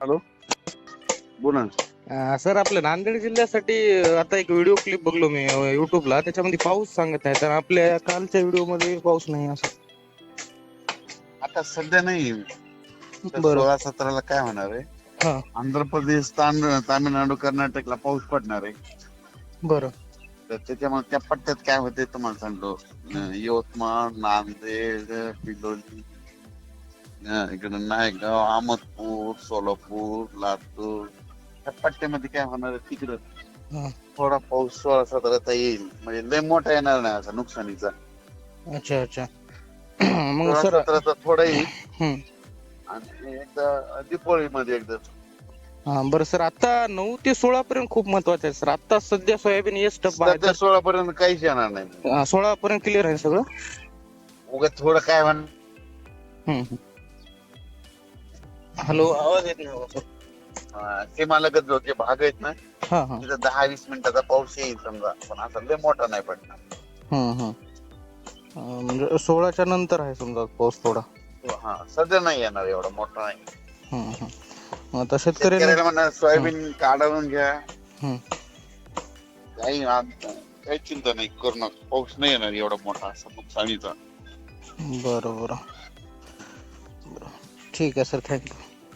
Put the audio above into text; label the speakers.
Speaker 1: Hello. बोला.
Speaker 2: अं, sir आपल्या नांदेड जिल्ह्यासाठी अं, आता एक व्हिडिओ क्लिप बघलो मी अं, युट्यूबला त्याच्यामध्ये पाऊस सांगत आहे तर आपल्या कालच्या व्हिडिओमध्ये पाऊस नाही असं.
Speaker 1: आता सध्या नाही. तर
Speaker 2: बरं.
Speaker 1: सोळा सतराला काय होणार आहे?
Speaker 2: हा.
Speaker 1: आंध्र प्रदेश तामिळनाडू कर्नाटकला पाऊस पडणार आहे.
Speaker 2: बरं.
Speaker 1: तर त्याच्यामुळे त्या पट्ट्यात काय होते तुम्हाला सांगतो. अं, यवतमाळ नांदेड पिलोली इकडं नायगाव अहमदपूर सोलापूर लातूर. त्या पट्ट्यामध्ये काय होणार आहे? तिकडं थोडा पाऊस सोळा सतराचा येईल. म्हणजे लय मोठा येणार नाही असा नुकसानीचा.
Speaker 2: अच्छा अच्छा. मग
Speaker 1: सोळा
Speaker 2: सर
Speaker 1: सतराचा थोडा येईल. आणि एकदा दीपावळीमध्ये एकदा.
Speaker 2: हा बरं सर आता नऊ ते सोळा पर्यंत खूप महत्वाचं आहे सर. आता सध्या सोयाबीन एस टप
Speaker 1: सध्या सोळा पर्यंत काहीच येणार नाही.
Speaker 2: सोळा पर्यंत क्लिअर आहे सगळं?
Speaker 1: उगा थोडं काय म्हण.
Speaker 2: हॅलो आवाज येत नाही
Speaker 1: ते मला कसं जे भाग आहेत ना.
Speaker 2: हा हा.
Speaker 1: तिथं दहा वीस मिनिटाचा पाऊस येईल समजा. पण असा लय मोठा नाही पडणार.
Speaker 2: अं, म्हणजे सोळाच्या नंतर आहे समजा पाऊस थोडा.
Speaker 1: हा सध्या नाही येणार एवढा मोठा नाही.
Speaker 2: हम्म हम्म. मग आता
Speaker 1: शेतकऱ्याला म्हणा सोयाबीन काढून घ्या.
Speaker 2: हम्म.
Speaker 1: काही आत- काही चिंता नाही करू नका. पाऊस नाही येणार एवढा मोठा असा नुकसानीचा
Speaker 2: बरं बरं. बरं. ठीक आहे सर. थँक्यू.